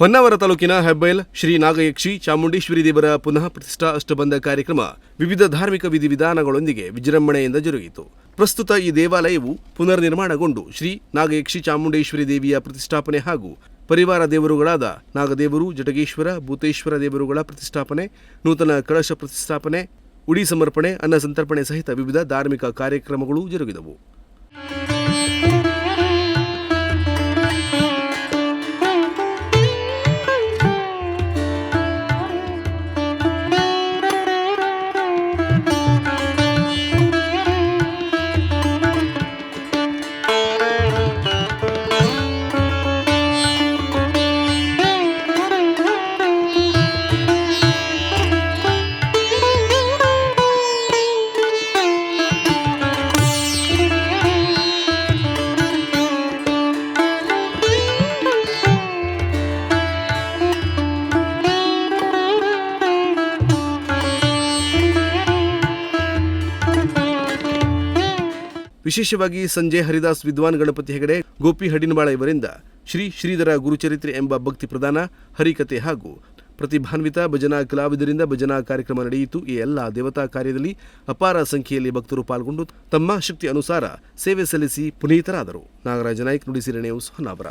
ಹೊನ್ನಾವರ ತಾಲೂಕಿನ ಹೆಬ್ಬೈಲ್, ಶ್ರೀ ನಾಗಯಕ್ಷಿ, ಚಾಮುಂಡೇಶ್ವರಿ ದೇವರ ಪುನಃ ಪ್ರತಿಷ್ಠಾ ಅಷ್ಟಬಂಧ ಕಾರ್ಯಕ್ರಮ ವಿವಿಧ ಧಾರ್ಮಿಕ ವಿಧಿವಿಧಾನಗಳೊಂದಿಗೆ ವಿಜೃಂಭಣೆಯಿಂದ ಜರುಗಿತು. ಪ್ರಸ್ತುತ ಈ ದೇವಾಲಯವು ಪುನರ್ ನಿರ್ಮಾಣಗೊಂಡು ಶ್ರೀ ನಾಗಯಕ್ಷಿ ಚಾಮುಂಡೇಶ್ವರಿ ದೇವಿಯ ಪ್ರತಿಷ್ಠಾಪನೆ ಹಾಗೂ ಪರಿವಾರ ದೇವರುಗಳಾದ ನಾಗದೇವರು ಜಟಗೇಶ್ವರ ಭೂತೇಶ್ವರ ದೇವರುಗಳ ಪ್ರತಿಷ್ಠಾಪನೆ, ನೂತನ ಕಳಶ ಪ್ರತಿಷ್ಠಾಪನೆ, ಉಡಿ ಸಮರ್ಪಣೆ, ಅನ್ನ ಸಂತರ್ಪಣೆ ಸಹಿತ ವಿವಿಧ ಧಾರ್ಮಿಕ ಕಾರ್ಯಕ್ರಮಗಳು ಜರುಗಿದವು. ವಿಶೇಷವಾಗಿ ಸಂಜೆ ಹರಿದಾಸ್ ವಿದ್ವಾನ್ ಗಣಪತಿ ಹೆಗಡೆ, ಗೋಪಿ ಹಡಿನಬಾಳ ಇವರಿಂದ ಶ್ರೀ ಶ್ರೀಧರ ಗುರುಚರಿತ್ರೆ ಎಂಬ ಭಕ್ತಿ ಪ್ರದಾನ ಹರಿಕತೆ ಹಾಗೂ ಪ್ರತಿಭಾನ್ವಿತ ಭಜನಾ ಕಲಾವಿದರಿಂದ ಭಜನಾ ಕಾರ್ಯಕ್ರಮ ನಡೆಯಿತು. ಈ ಎಲ್ಲ ದೇವತಾ ಕಾರ್ಯದಲ್ಲಿ ಅಪಾರ ಸಂಖ್ಯೆಯಲ್ಲಿ ಭಕ್ತರು ಪಾಲ್ಗೊಂಡು ತಮ್ಮ ಶಕ್ತಿ ಅನುಸಾರ ಸೇವೆ ಸಲ್ಲಿಸಿ ಪುನೀತರಾದರು. ನಾಗರಾಜ ನಾಯ್ಕ್ ನುಡಿಸಿರಣೆಯು ಹೊನ್ನಾವರ.